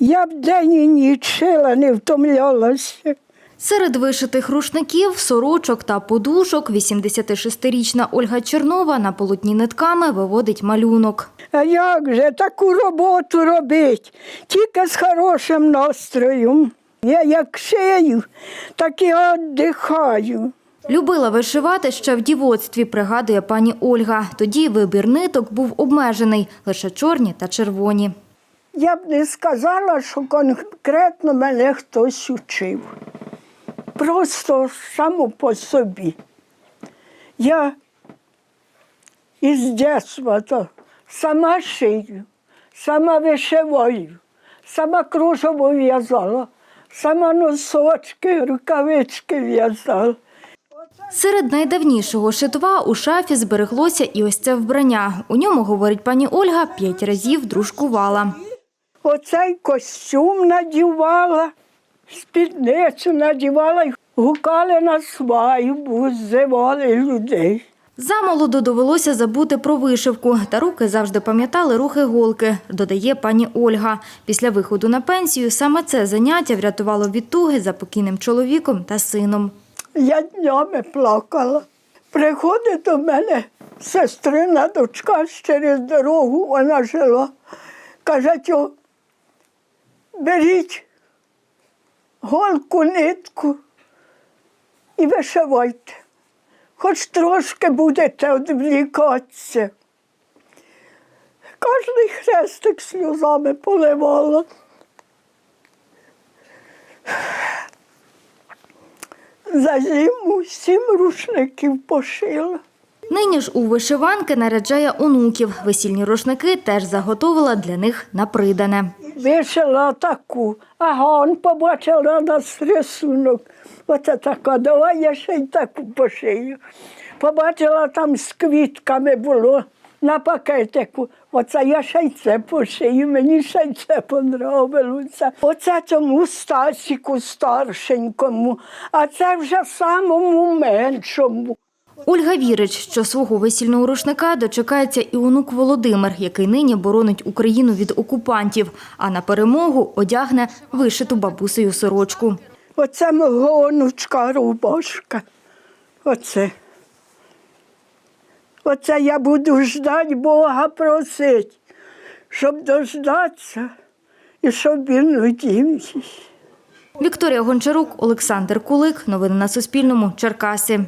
Я б день і ніч шила, не втомлялася. Серед вишитих рушників, сорочок та подушок 86-річна Ольга Чернова на полотні нитками виводить малюнок. А як же таку роботу робить? Тільки з хорошим настроєм. Я як шию, так і віддихаю. Любила вишивати ще в дівоцтві, пригадує пані Ольга. Тоді вибір ниток був обмежений – лише чорні та червоні. Я б не сказала, що конкретно мене хтось учив. Просто само по собі. Я із дитинства сама шию, сама вишиваю, сама кружево в'язала, сама носочки, рукавички в'язала. Серед найдавнішого шитва у шафі збереглося і ось це вбрання. У ньому, говорить пані Ольга, п'ять разів дружкувала. Оцей костюм надівала, спідницю надівала і гукали на сваю, бо ззивали людей. Замолоду довелося забути про вишивку, та руки завжди пам'ятали рухи голки, додає пані Ольга. Після виходу на пенсію саме це заняття врятувало від туги за покійним чоловіком та сином. Я днями плакала. Приходить до мене сестрина дочка через дорогу, вона жила. Каже, беріть голку, нитку і вишивайте. Хоч трошки будете відвлікатися. Кожний хрестик сльозами поливала. За зиму сім рушників пошила. Нині ж у вишиванки наряджає онуків. Весільні рушники теж заготовила для них на придане. Вишила таку, ага, он побачила нас рисунок. Оце така, давай я ще й таку пошию. Побачила там з квітками було на пакетику. Оце я ще й це пошию, мені ще й це понравилося. Оце цьому Стасіку старшенькому, а це вже самому меншому. Ольга вірить, що свого весільного рушника дочекається і онук Володимир, який нині боронить Україну від окупантів, а на перемогу одягне вишиту бабусею сорочку. Оце мого онучка рубашка. Оце. Оце я буду ждати Бога просить, щоб дождатися і щоб він одів. Вікторія Гончарук, Олександр Кулик. Новини на Суспільному. Черкаси.